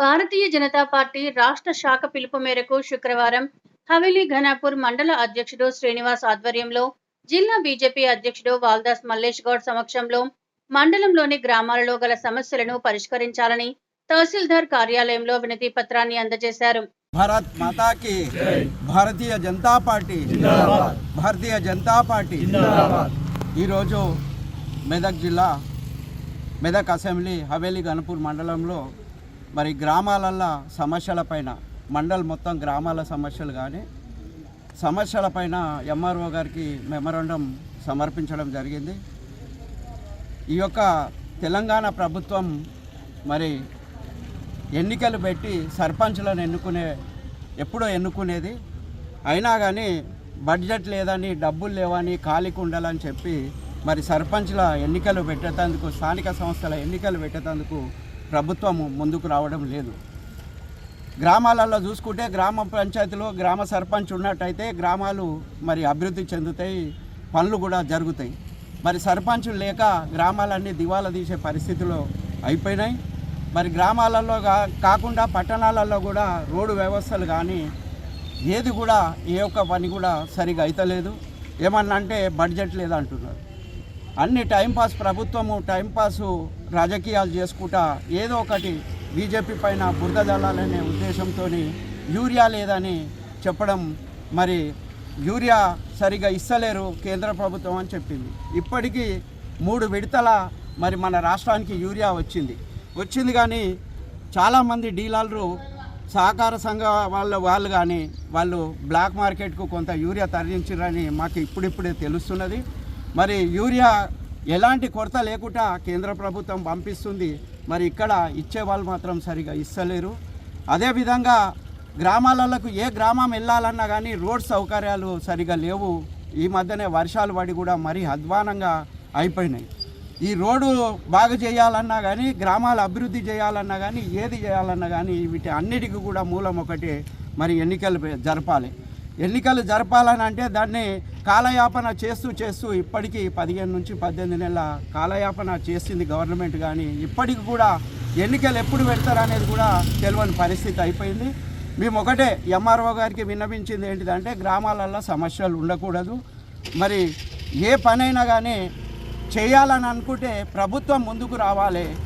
భారతీయ Janata party రాష్ట్ర శాఖ పిలుపు మేరకు శుక్రవారం హవేలీ ఘనాపూర్ మండల అధ్యక్షుడు శ్రీనివాస్ ఆధ్వర్యంలో జిల్లా బీజేపీ అధ్యక్షుడు వాల్దాస్ మల్లేష్ గౌడ్ సమక్షంలో మండలంలోని గ్రామాలలో గల సమస్యలను పరిష్కరించాలని తహసీల్దార్ కార్యాలయంలో వినతి పత్రాన్ని అందజేశారు. భారత్ మాతాకి భారతీయ జనతా పార్టీ భారతీయ జనతా పార్టీ. ఈరోజు మెదక్ జిల్లా మెదక్ అసెంబ్లీ హవేలీ గణపూర్ మండలంలో మరి గ్రామాలల్లో సమస్యలపైన మండల్ మొత్తం గ్రామాల సమస్యలు కానీ సమస్యలపైన ఎంఆర్ఓ గారికి మెమరాండం సమర్పించడం జరిగింది. ఈ యొక్క తెలంగాణ ప్రభుత్వం మరి ఎన్నికలు పెట్టి సర్పంచ్లను ఎన్నుకునే ఎప్పుడో ఎన్నుకునేది. అయినా కానీ బడ్జెట్ లేదని డబ్బులు లేవని ఖాళీకి ఉండాలని చెప్పి మరి సర్పంచ్ల ఎన్నికలు పెట్టేటందుకు స్థానిక సంస్థల ఎన్నికలు పెట్టేటందుకు ప్రభుత్వం ముందుకు రావడం లేదు. గ్రామాలలో చూసుకుంటే గ్రామ పంచాయతీలో గ్రామ సర్పంచ్ ఉన్నట్టయితే గ్రామాలు మరి అభివృద్ధి చెందుతాయి పనులు కూడా జరుగుతాయి. మరి సర్పంచులు లేక గ్రామాలన్నీ దివాలా తీసే పరిస్థితిలో అయిపోయినాయి. మరి గ్రామాలలో కాకుండా పట్టణాలలో కూడా రోడ్డు వ్యవస్థలు కానీ ఏది కూడా ఏ ఒక్క పని కూడా సరిగా అయితలేదు. ఏమన్నా అంటే బడ్జెట్ లేదంటున్నారు. అన్ని టైంపాస్ ప్రభుత్వము టైంపాసు రాజకీయాలు చేసుకుంటా ఏదో ఒకటి బీజేపీ పైన బురద జల్లాలనే ఉద్దేశంతో యూరియా లేదని చెప్పడం మరి యూరియా సరిగా ఇస్తలేరు కేంద్ర ప్రభుత్వం అని చెప్పింది. ఇప్పటికీ మూడు విడతల మరి మన రాష్ట్రానికి యూరియా వచ్చింది. వచ్చింది కానీ చాలామంది డీలర్లు సహకార సంఘ వాళ్ళ వాళ్ళు కానీ వాళ్ళు బ్లాక్ మార్కెట్కు కొంత యూరియా తరలించారని మాకు ఇప్పుడిప్పుడే తెలుస్తున్నది. మరి యూరియా ఎలాంటి కొరత లేకుండా కేంద్ర ప్రభుత్వం పంపిస్తుంది మరి ఇక్కడ ఇచ్చే వాళ్ళు మాత్రం సరిగా ఇస్తలేరు. అదేవిధంగా గ్రామాలకు ఏ గ్రామం వెళ్ళాలన్నా కానీ రోడ్ సౌకర్యాలు సరిగా లేవు. ఈ మధ్యనే వర్షాలు పడి కూడా మరీ అధ్వానంగా అయిపోయినాయి. ఈ రోడ్డు బాగు చేయాలన్నా కానీ గ్రామాల అభివృద్ధి చేయాలన్నా కానీ ఏది చేయాలన్నా కానీ వీటి అన్నిటికీ కూడా మూలం ఒకటి మరి ఎన్నికలు జరపాలి. ఎన్నికలు జరపాలని అంటే దాన్ని కాలయాపన చేస్తూ చేస్తూ ఇప్పటికీ పదిహేను నుంచి పద్దెనిమిది నెలల కాలయాపన చేసింది గవర్నమెంట్ కానీ ఇప్పటికి కూడా ఎన్నికలు ఎప్పుడు పెడతారనేది కూడా తెలియని పరిస్థితి అయిపోయింది. మేము ఒకటే ఎంఆర్ఓ గారికి విన్నవించింది ఏంటిదంటే గ్రామాలలో సమస్యలు ఉండకూడదు. మరి ఏ పనైనా కానీ చేయాలని అనుకుంటే ప్రభుత్వం ముందుకు రావాలి.